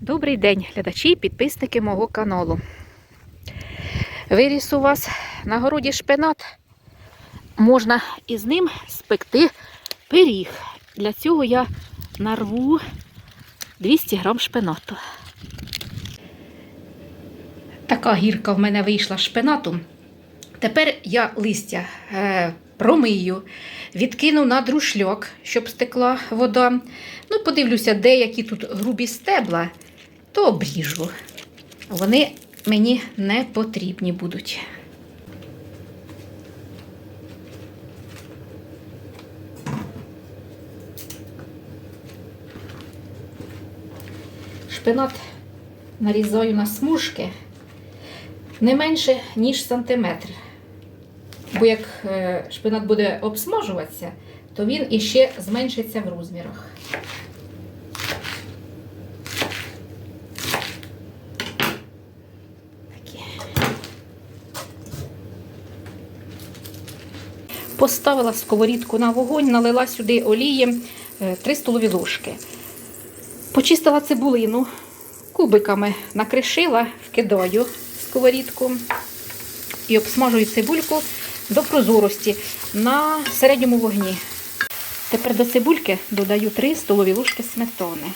Добрий день, глядачі і підписники мого каналу. Виріс у вас на городі шпинат. Можна із ним спекти пиріг. Для цього я нарву 200 грам шпинату. Така гірка в мене вийшла шпинату. Тепер я листя е, промию, відкину на друшльок, щоб стекла вода. Ну, подивлюся, деякі тут грубі стебла, то обріжу. Вони мені не потрібні будуть. Шпинат нарізаю на смужки не менше, ніж сантиметр. Бо як е, шпинат буде обсмажуватися, то він іще зменшиться в розмірах. Поставила сковорідку на вогонь, налила сюди олії 3 столові ложки. Почистила цибулину, кубиками накришила, вкидаю сковорідку і обсмажую цибульку до прозорості на середньому вогні. Тепер до цибульки додаю 3 столові ложки сметани.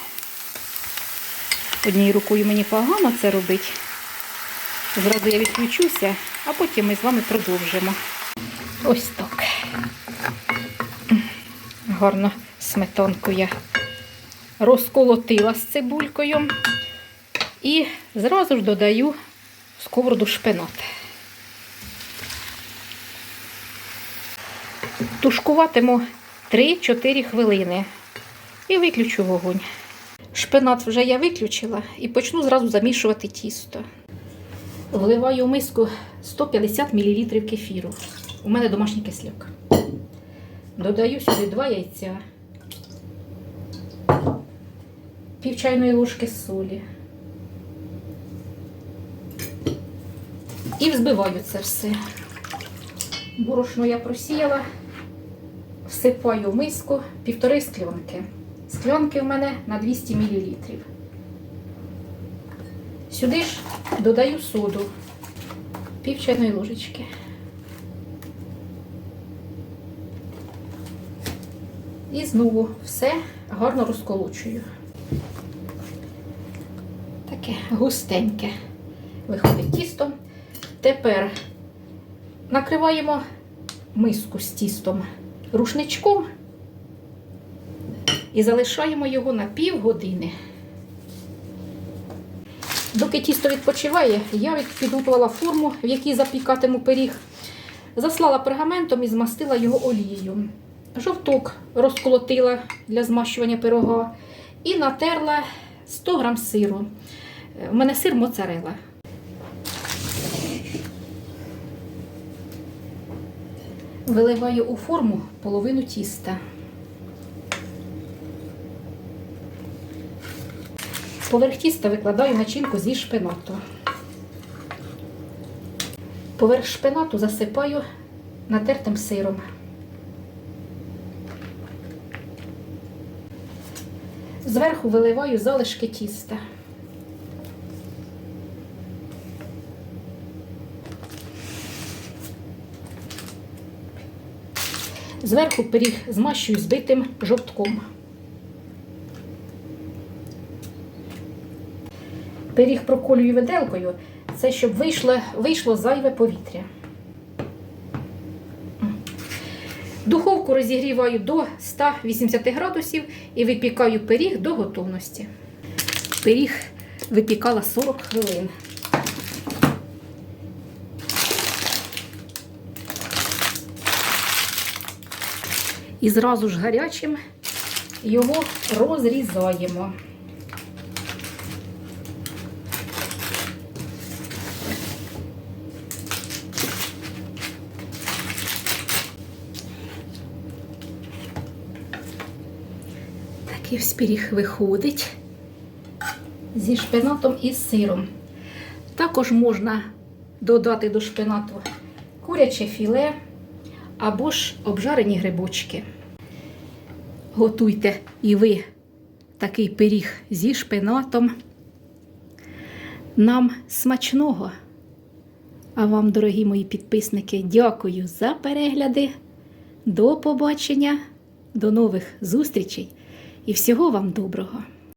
Однією рукою мені погано це робити. Зразу я відключуся, а потім ми з вами продовжимо. Ось так. Гарно сметанку я розколотила з цибулькою і зразу ж додаю в сковороду шпинат. Тушкуватиму 3-4 хвилини і виключу вогонь. Шпинат вже я виключила і почну зразу замішувати тісто. Вливаю в миску 150 мл кефіру. У мене домашній кисляк. Додаю сюди 2 яйця, пів чайної ложки солі. І взбиваю це все. Борошно я просіяла, всипаю в миску півтори склянки. Склянки в мене на 200 мл. Сюди ж додаю соду, пів чайної ложечки. І знову все гарно розколочую. Таке густеньке виходить тісто. Тепер накриваємо миску з тістом рушничком і залишаємо його на півгодини. Доки тісто відпочиває, я підготувала форму, в якій запікатиму пиріг, заслала пергаментом і змастила його олією. Жовток розколотила для змащування пирога і натерла 100 грам сиру. Е, У мене сир моцарела. Виливаю у форму половину тіста. Поверх тіста викладаю начинку зі шпинату. Поверх шпинату засипаю натертим сиром. Зверху виливаю залишки тіста. Зверху пиріг змащую збитим жовтком. Пиріг проколюю виделкою, це щоб вийшло, вийшло зайве повітря. Духовку розігріваю до 180 градусів і випікаю пиріг до готовності. Пиріг випікала 40 хвилин. І зразу ж гарячим його розрізаємо. Пиріг виходить зі шпинатом і сиром. Також можна додати до шпинату куряче філе або ж обжарені грибочки. Готуйте і ви такий пиріг зі шпинатом. Нам смачного! А вам, дорогі мої підписники, дякую за перегляди. До побачення, до нових зустрічей і всього вам доброго!